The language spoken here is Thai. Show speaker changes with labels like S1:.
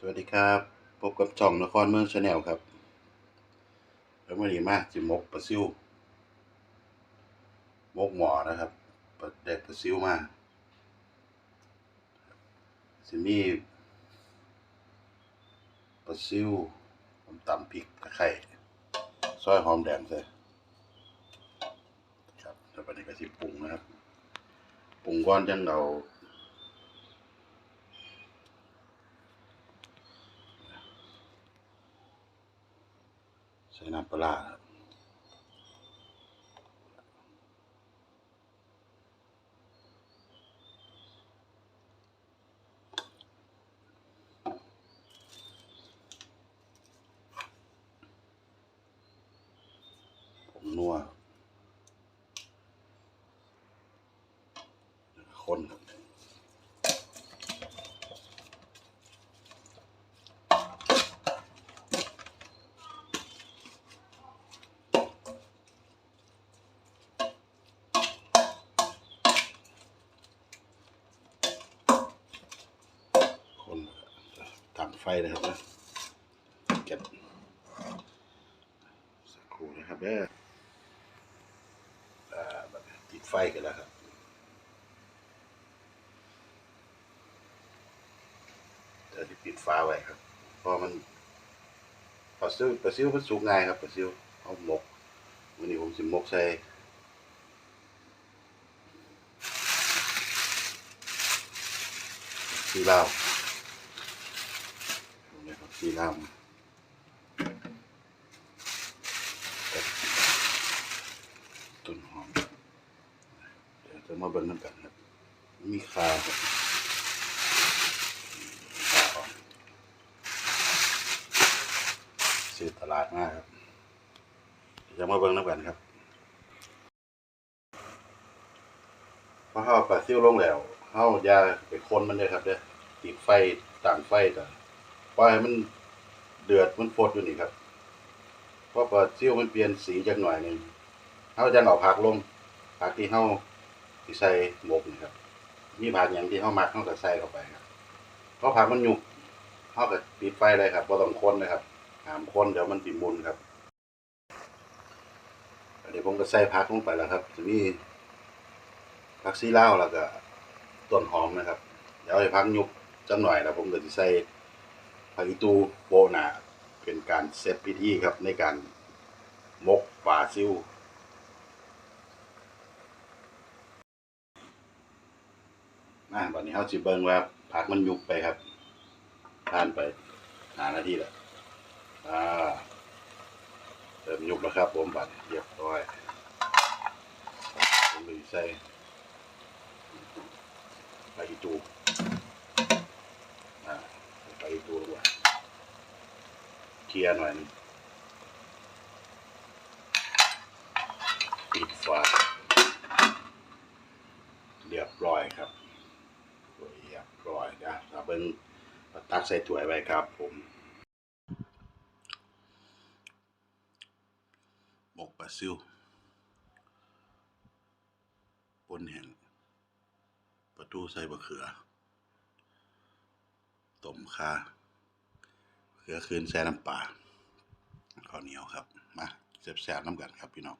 S1: สวัสดีครับ พบกับช่องนครเมืองชาแนลครับ แล้ววันนี้มาจิมกปลาซิวมกหมอนะครับปลาได้ปลาซิวมาสิมีปลาซิวผมตำพริกตะไคร้ซอยหอมแดงใส่ครับแล้ววันนี้ก็สิปรุงนะครับ ปรุงก่อนจังเรา ใส่น้ำปลาร้าครับผมนัวคนครับคน ตามไฟเลยครับนะเก็บสักครู่นะครับเด้ออ่าบัดนี้ติดไฟกันแล้วครับเดี๋ยวจะปิดฟ้าไว้ครับเพราะมันปลาซิวปลาซิวมันสุกง่ายครับปลาซิวเอาหมกวันนี้ผมสิหมกใส่ซีลาว ตรงนี้ครับซีลาวกับต้นหอม เดี๋ยวจะมาเบิ่งน้ำกันครับ มีคาครับซื้อตลาดมากครับเดี๋ยวมาเบิ่งน้ำกันครับพอเฮาปลาซิ่วลงแล้วเฮายาไปคนมันเลยครับเด้อติดไฟต่างไฟต่าง ปล่อยให้มันเดือดมันฟดอยู่นี่ครับเพราะปลาซิ่วมันเปลี่ยนสีจักหน่อยหนึงเฮาจะเอาผักลงผักที่เฮาสิใส่หมกนี่ครับมีผักอย่างที่เฮามักเฮาก็ใส่เข้าไปครับเพราะผักมันหยุกเฮาก็ปิดไฟเลยครับบ่ต้องคนเลยครับหามคนเดี๋ยวมันติมุนครับเดี๋ยวผมก็ใส่ผักลงไปแล้วครับ จะมีผักซีลาแล้วก็ต้นหอมนะครับ เดี๋ยวให้พักยุบจังหน่อยแล้วผมก็จะใส่ ผักอีตูโปนาเป็นการเซตพิธีครับในการมกปลาซิวนะวันนี้เขาสิเบิ่งว่าผักมันยุบไปครับผ่านไปหานาทีแล้วอ่าเริ่มยุบแล้วครับผมบัดเรียบร้อยผมเลยใส่ไปอีตูอ่าไปอีตูด้วย ลียร์หน่อยปิดฝาเรียบร้อยครับเรียบร้อยนะถ้าเป็นตักใส่ถ้วยไว้ครับผมหมกปลาซิวปนแห้งปลาทูใส่บะเขือต้มข่า เขือคืนแซ่น้ำปลาข้าวเหนียวครับ มาแซ่บๆน้ำกันครับพี่น้อง